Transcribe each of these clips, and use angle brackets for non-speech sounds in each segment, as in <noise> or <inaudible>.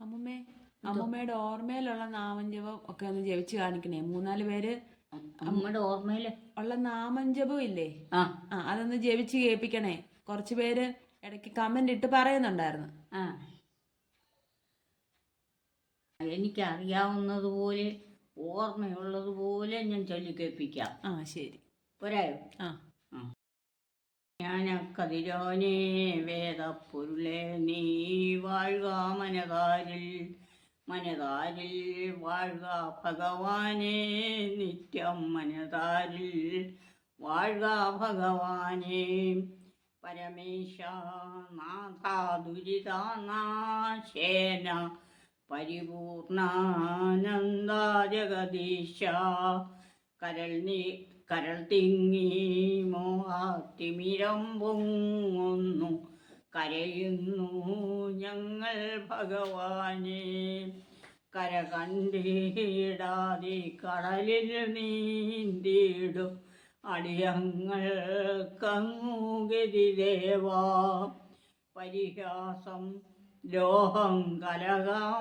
അമ്മുമ്മേ അമ്മുമ്മയുടെ ഓർമ്മയിലുള്ള നാമഞ്ജപം ഒക്കെ ഒന്ന് ജപിച്ച് കാണിക്കണേ. മൂന്നാൽ പേര് അമ്മയുടെ ഓർമ്മയിൽ. ഉള്ള നാമഞ്ജപം ഇല്ലേ? ആ. അതൊന്ന് ജപിച്ച് കേൾപ്പിക്കണേ. കുറച്ച് പേര് ഇടയ്ക്ക് കമന്റ് ഇട്ട് പറയുന്നുണ്ടായിരുന്നു. ആ. എനിക്കറിയാവുന്നതുപോലെ ഓർമ്മയുള്ളതുപോലെ ഞാൻ ചൊല്ലി കേൾപ്പിക്കാം. ആ ശരി. പോരായോ? ആ. കതിരോനെ വേദപ്പൊരുളെ നീ വാഴുക മനതാരിൽ മനതാരിൽ വാഴുക ഭഗവാനെ നിത്യം മനതാരിൽ വാഴുക ഭഗവാനെ. പരമേശ നാഥ ദുരിതാനാശേന പരിപൂർണാനന്ദ ജഗദീശ കരൾ നീ കരൾ തിങ്ങി മോഹാത്തിമിരം പൊങ്ങുന്നു കരയുന്നു ഞങ്ങൾ ഭഗവാനെ. കര കണ്ടിടാതെ കടലിൽ നീന്തിയിടും. അടിയങ്ങൾ കങ്ങുഗതിദേവാ പരിഹാസം ലോഹം കലകാമാസൂയ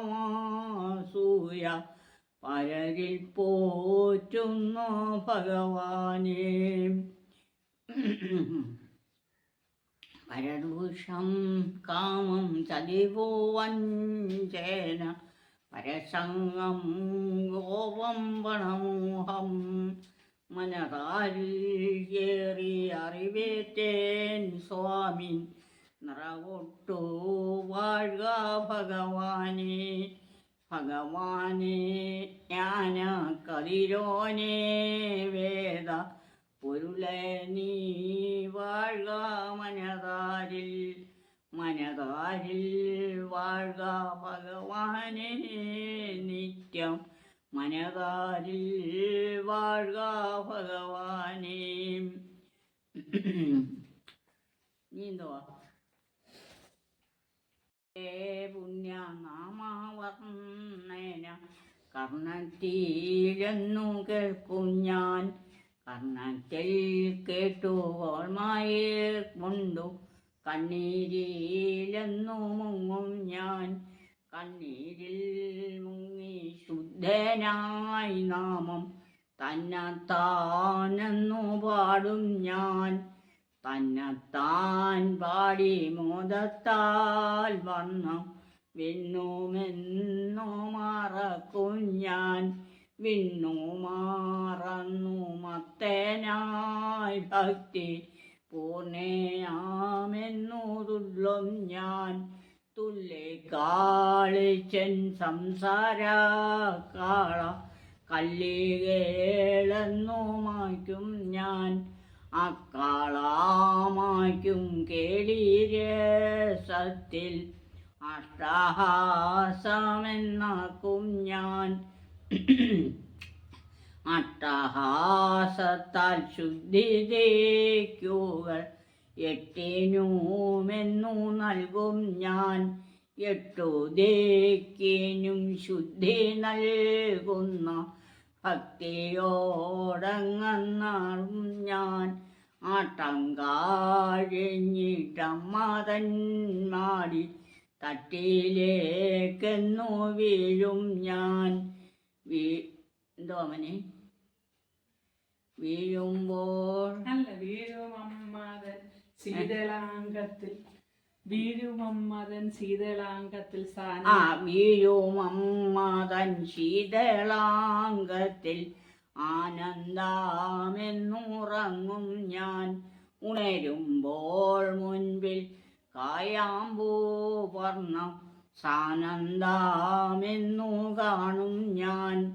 പരരിൽ പോറ്റുന്നു ഭഗവാനെ. പരദൂഷം കാമം ചതിവോ വഞ്ചേന പരസംഗം ഗോപം പണമോഹം മനതാരിൽ ഏറി അറിവേറ്റേൻ സ്വാമി. നിറവൊട്ടു വാഴുക ഭഗവാനെ. ഭഗവാനെ ജ്ഞാന കതിരോനെ വേദ പൊരുളെ നീ വാഴുക മനതാരിൽ മനതാരിൽ വാഴുക ഭഗവാനെ നിത്യം മനതാരിൽ വാഴ ഭഗവാനെ. <clears throat> നീ എന്തുവാ? പുണ്യനാമാവർണന കർണത്തിലെന്നു കേൾക്കും ഞാൻ കർണത്തിൽ കേട്ടു ഓർമ്മയിൽ കൊണ്ടു. കണ്ണീരിലെന്നു മുങ്ങും ഞാൻ കണ്ണീരിൽ മുങ്ങി ശുദ്ധനായി നാമം. തന്നെത്താനെന്നു പാടും ഞാൻ തന്നെത്താൻ പാടി മോദത്താൽ വന്നു വിണ്ണുമെന്നു മറക്കുഞ്ഞാൻ വിണ്ണു മാറന്നു മത്തേനായി ഭക്തി പൂർണയാമെന്നു തുള്ളും ഞാൻ. തുള്ളി സംസാര കാള കല്ലികേളെന്നു മായ്ക്കും ഞാൻ. അക്കാളാമായ്ക്കും കേളീരസത്തിൽ അഷ്ടഹാസമെന്നാക്കും ഞാൻ. അട്ടഹാസത്താൽ ശുദ്ധി തേക്കുകൾ എട്ടിനുമെന്നു നൽകും ഞാൻ. എട്ടു ദേക്കിനും ശുദ്ധി നൽകുന്ന ഭക്തിയോടങ്ങന്നാളും ഞാൻ ആട്ടം മാടി തട്ടിയിലേക്കെന്നു വീഴും ഞാൻ. വീ എന്തോ അവനെ? വീഴുമ്പോൾ അല്ല അമ്മാതൻ ശീതളാംഗത്തിൽ വീഴുമമ്മതൻ ശീതളാംഗത്തിൽ ആ ഞാൻ. ഉണരുമ്പോൾ മുൻപിൽ കായാമ്പൂ വർണം സാനന്ദമെന്നു കാണും ഞാൻ.